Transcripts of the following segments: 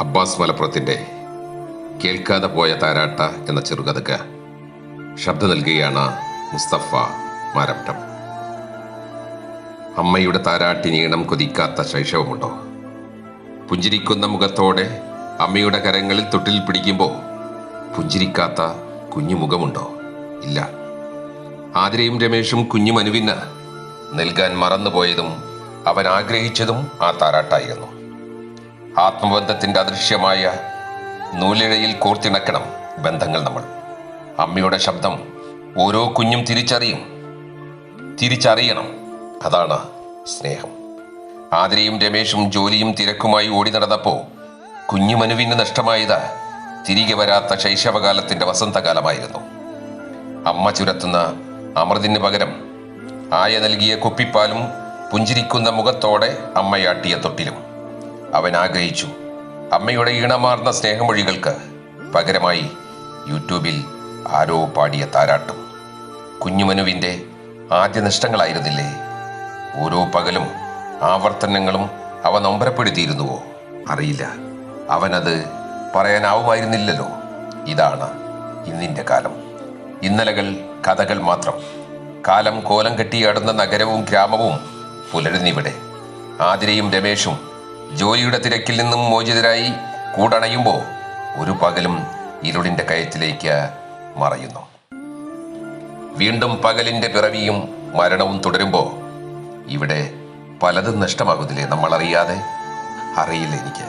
Abbas മലപ്പുറത്തിന്റെ കേൾക്കാതെ പോയ താരാട്ട എന്ന ചെറുകഥക്ക് ശബ്ദം നൽകുകയാണ് മുസ്തഫ മാരപ്റ്റം അമ്മയുടെ താരാട്ടിനീണം കൊതിക്കാത്ത ശൈശവമുണ്ടോ? പുഞ്ചിരിക്കുന്ന മുഖത്തോടെ അമ്മയുടെ കരങ്ങളിൽ തൊട്ടിൽ പിടിക്കുമ്പോൾ പുഞ്ചിരിക്കാത്ത കുഞ്ഞു മുഖമുണ്ടോ ഇല്ല. ആതിരയും രമേഷും കുഞ്ഞു മനുവിന് നൽകാൻ മറന്നുപോയതും അവൻ ആഗ്രഹിച്ചതും ആ താരാട്ടായിരുന്നു. ആത്മബന്ധത്തിന്റെ അദൃശ്യമായ നൂലിഴയിൽ കോർത്തിണക്കണം ബന്ധങ്ങൾ നമ്മൾ. അമ്മയുടെ ശബ്ദം ഓരോ കുഞ്ഞും തിരിച്ചറിയും. തിരിച്ചറിയണം. അതാണ് സ്നേഹം. ആതിരയും രമേശും ജോലിയും തിരക്കുമായി ഓടി നടന്നപ്പോ കുഞ്ഞുമനുവിന് നഷ്ടമായത് തിരികെ വരാത്ത ശൈശവകാലത്തിന്റെ വസന്തകാലമായിരുന്നു. അമ്മ ചുരത്തുന്ന അമൃതിന് പകരം ആയ നൽകിയ കുപ്പിപ്പാലും പുഞ്ചിരിക്കുന്ന മുഖത്തോടെ അമ്മയാട്ടിയ തൊട്ടിലും. അവൻ ആഗ്രഹിച്ചു. അമ്മയുടെ ഈണമാർന്ന സ്നേഹമൊഴികൾക്ക് പകരമായി യൂട്യൂബിൽ ആരോ പാടിയ താരാട്ടും. കുഞ്ഞുമനുവിന്റെ ആദ്യ നഷ്ടങ്ങളായിരുന്നില്ലേ? ഓരോ പകലും ആവർത്തനങ്ങളും അവ നൊമ്പരപ്പെടുത്തിയിരുന്നുവോ? അറിയില്ല. അവനത് പറയാനാവുമായിരുന്നില്ലല്ലോ. ഇതാണ് ഇന്നിന്റെ കാലം. ഇന്നലകൾ കഥകൾ മാത്രം. കാലം കോലം കെട്ടിയാടുന്ന നഗരവും ഗ്രാമവും പുലരുന്നിവിടെ. ആതിരയും രമേഷും ജോലിയുടെ തിരക്കിൽ നിന്നും മോചിതരായി കൂടണയുമ്പോൾ ഒരു പകലും ഇരുളിന്റെ കയത്തിലേക്ക് മറയുന്നു. വീണ്ടും പകലിന്റെ പിറവിയും മരണവും തുടരുമ്പോൾ ഇവിടെ പലതും നഷ്ടമാകുന്നില്ലേ നമ്മൾ അറിയാതെ അറിയില്ല എനിക്ക്.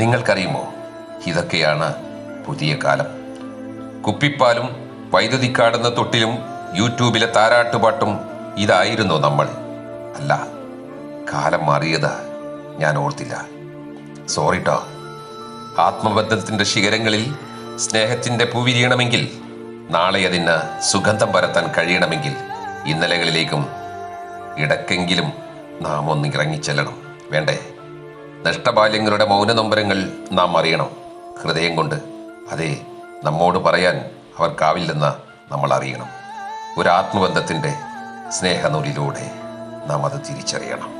നിങ്ങൾക്കറിയുമോ? ഇതൊക്കെയാണ് പുതിയ കാലം. കുപ്പിപ്പാലും വൈദ്യുതി കാടുന്ന തൊട്ടിലും യൂട്യൂബിലെ താരാട്ടുപാട്ടും ഇതായിരുന്നു നമ്മൾ? അല്ല കാലം മാറിയത്. ഞാൻ ഓർത്തില്ല. സോറിട്ടോ ആത്മബന്ധത്തിന്റെ ശിഖരങ്ങളിൽ സ്നേഹത്തിന്റെ പൂവിരിയണമെങ്കിൽ നാളെ അതിന് സുഗന്ധം പരത്താൻ കഴിയണമെങ്കിൽ ഇന്നലകളിലേക്കും ഇടക്കെങ്കിലും നാം ഒന്ന് ഇറങ്ങിച്ചെല്ലണം വേണ്ടേ? നഷ്ടബാല്യങ്ങളുടെ മൗന മൗനനൊമ്പരങ്ങൾ നാം അറിയണം. ഹൃദയം കൊണ്ട് അതെ നമ്മോട് പറയാൻ അവർക്കാവില്ലെന്ന് നമ്മൾ അറിയണം. ഒരു ആത്മബന്ധത്തിന്റെ സ്നേഹനൂലിലൂടെ നാം അത് തിരിച്ചറിയണം.